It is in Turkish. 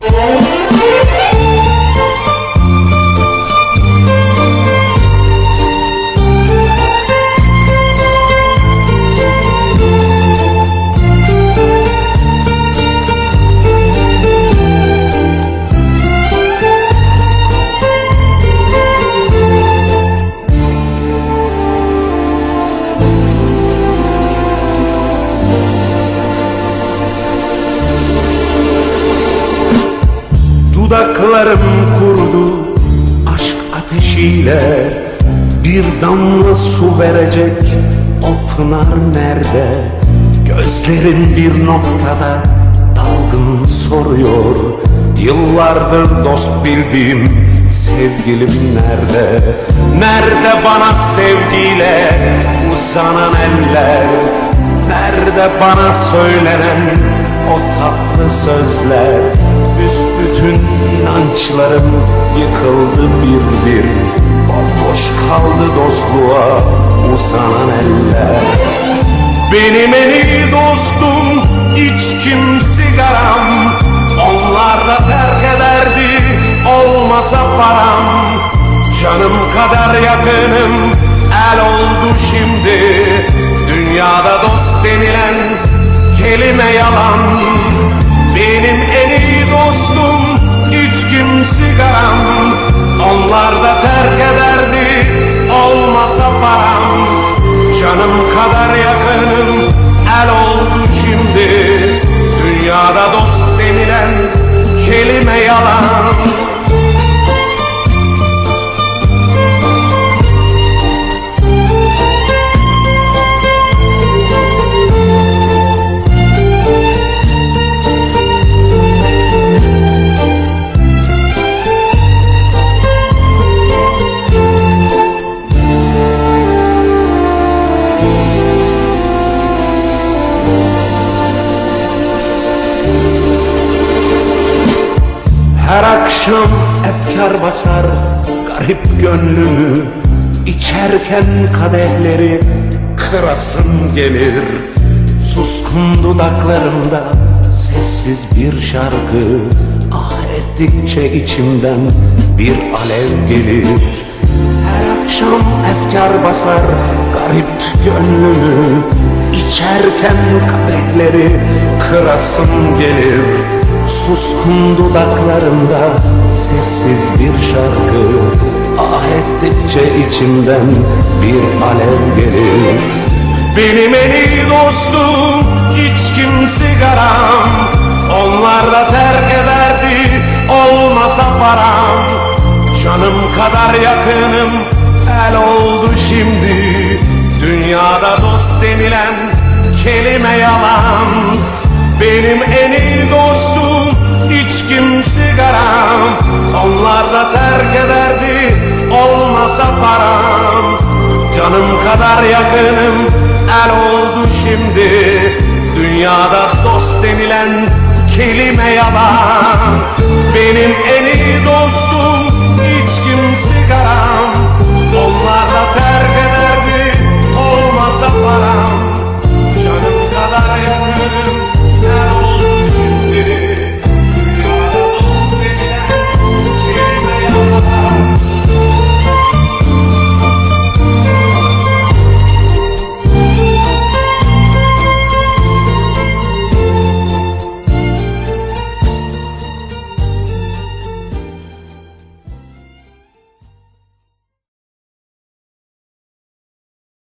Música Dudaklarım kurudu. Aşk ateşiyle Bir damla su verecek o pınar nerede? Gözlerin bir noktada dalgın soruyor. Yıllardır dost bildiğim sevgilim nerede? Nerede bana sevgiyle uzanan eller? Nerede bana söylenen o tatlı sözler? Büsbütün inançlarım yıkıldı bir bir. Bomboş kaldı dostluğa uzanan eller. Benim en iyi dostum içkim sigaram Onlar da terk ederdi olmasa param. Canım kadar yakınım el oldu şimdi. Dünyada dost denilen kelime yalan. Benim en iyi dostum içkim sigaram Onlar da terk ederdi olmasa param. Canım kadar yakınım Her akşam efkar basar garip gönlümü İçerken kadehleri kırasım gelir. Suskun dudaklarımda sessiz bir şarkı Ah ettikçe içimden bir alev gelir. Her akşam efkar basar garip gönlümü İçerken kadehleri kırasım gelir Suskun dudaklarımda sessiz bir şarkı. Ah ettikçe içimden bir alev gelir. Benim en iyi dostum içkim sigaram Onlar da terk ederdi olmasa param. Canım kadar yakınım el oldu şimdi. Dünyada dost denilen kelime yalan. Benim en iyi dostum içkim sigaram Onlar da terk ederdi olmasa param. Canım kadar yakınım el oldu şimdi. Dünyada dost denilen kelime yalan. Benim en iyi dostum içkim sigaram